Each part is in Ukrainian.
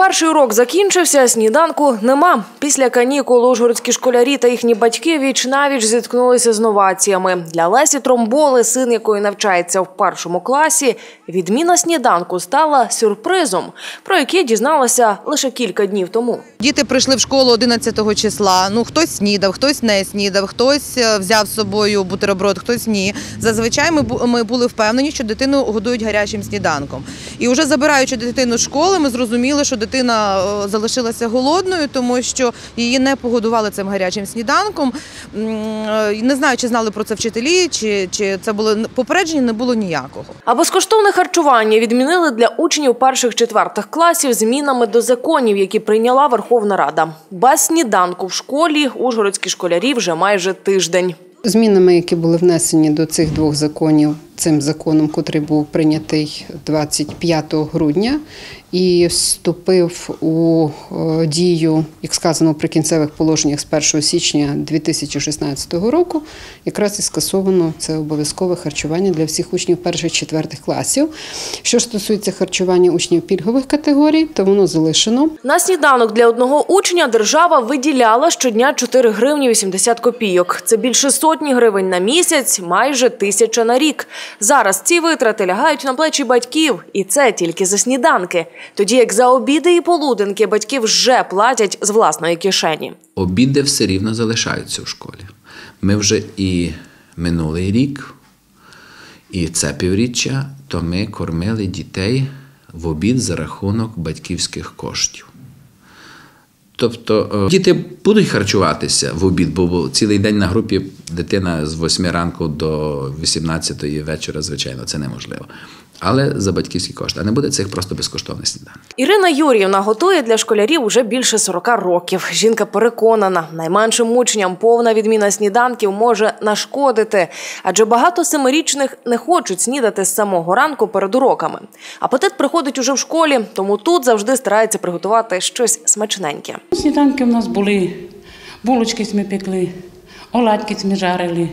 Перший урок закінчився, сніданку нема. Після канікул ужгородські школярі та їхні батьки віч навіч зіткнулися з новаціями. Для Лесі Тромболи, син якої навчається в першому класі, відміна сніданку стала сюрпризом, про який дізналася лише кілька днів тому. Діти прийшли в школу 11 числа. Ну хтось снідав, хтось не снідав, хтось е, взяв з собою бутерброд, хтось ні. Зазвичай ми бу- ми були впевнені, що дитину годують гарячим сніданком. І вже забираючи дитину з школи, ми зрозуміли, що дитина е, залишилася голодною, тому що її не погодували цим гарячим сніданком. Е, Не знаю, чи знали про це вчителі, чи, чи це було попередження, не було ніякого. А безкоштовне харчування відмінили для учнів перших-четвертих класів змінами до законів, які прийняла Верховна Рада. Без сніданку в школі ужгородські школярі вже майже тиждень. Змінами, які були внесені до цих двох законів, цим законом, котрий був прийнятий 25 грудня і вступив у е, дію, як сказано в прикінцевих положеннях з 1 січня 2016 року, якраз і скасовано це обов'язкове харчування для всіх учнів перших четвертих класів. Що стосується харчування учнів пільгових категорій, то воно залишено. На сніданок для одного учня держава виділяла щодня 4 гривні 80 копійок. Це більше сотні гривень на місяць, майже тисяча на рік. Зараз ці витрати лягають на плечі батьків, і це тільки за сніданки. Тоді як за обіди і полуденки батьки вже платять з власної кишені. обіди все рівно залишаються в школі. Ми вже і минулий рік, і це півріччя, то ми кормили дітей в обід за рахунок батьківських коштів. Тобто е, діти будуть харчуватися в обід, бо цілий день на групі дитина з 8 ранку до 18 вечора, звичайно, це неможливо. Але за батьківські кошти. А не буде цих просто безкоштовних сніданків. Ірина Юріївна готує для школярів уже більше 40 років. Жінка переконана, найменшим учням повна відміна сніданків може нашкодити, адже багато семирічних не хочуть снідати з самого ранку перед уроками. Апетит приходить уже в школі, тому тут завжди стараються приготувати щось смачненьке. Сніданки в нас були, булочки ми пекли, оладки ми жарили,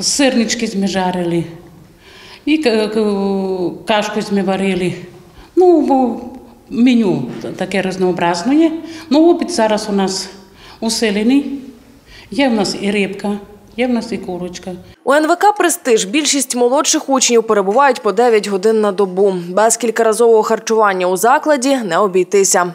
сирнички ми жарили, і кашку ми варили. Ну, бо меню таке разнообразне є. Ну, обід зараз у нас усилений. Є в нас і рибка, є в нас і курочка. У НВК «Престиж» більшість молодших учнів перебувають по 9 годин на добу. Без кількаразового харчування у закладі не обійтися.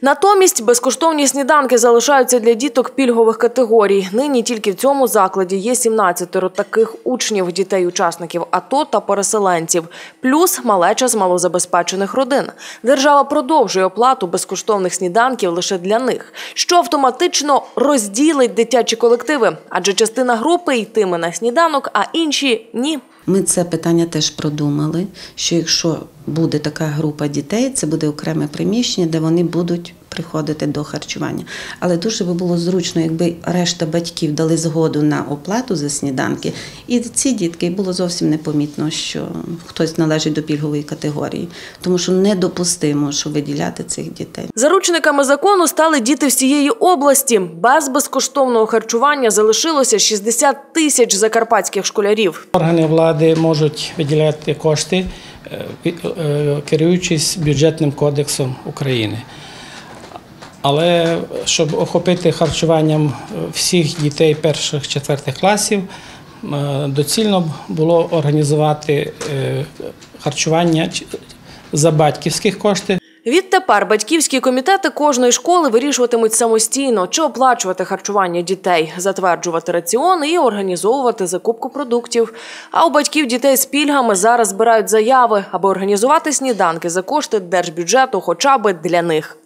Натомість безкоштовні сніданки залишаються для діток пільгових категорій. Нині тільки в цьому закладі є 17 таких учнів, дітей-учасників АТО та переселенців, плюс малеча з малозабезпечених родин. Держава продовжує оплату безкоштовних сніданків лише для них, що автоматично розділить дитячі колективи, адже частина групи йтиме на сніданок, а інші ні. Ми це питання теж продумали, що якщо буде така група дітей, це буде окреме приміщення, де вони будуть приходити до харчування. Але дуже би було зручно, якби решта батьків дали згоду на оплату за сніданки, і ці дітки було зовсім непомітно, що хтось належить до пільгової категорії, тому що недопустимо, що виділяти цих дітей. Заручниками закону стали діти всієї області. Без безкоштовного харчування залишилося 60 тисяч закарпатських школярів. Органи влади можуть виділяти кошти, е, е, керуючись бюджетним кодексом України. Але щоб охопити харчуванням е, всіх дітей перших четвертих класів, е, доцільно було організувати е, харчування за батьківських кошти. Відтепер батьківські комітети кожної школи вирішуватимуть самостійно, чи оплачувати харчування дітей, затверджувати раціони і організовувати закупку продуктів. А у батьків дітей з пільгами зараз збирають заяви, аби організувати сніданки за кошти держбюджету, хоча б для них.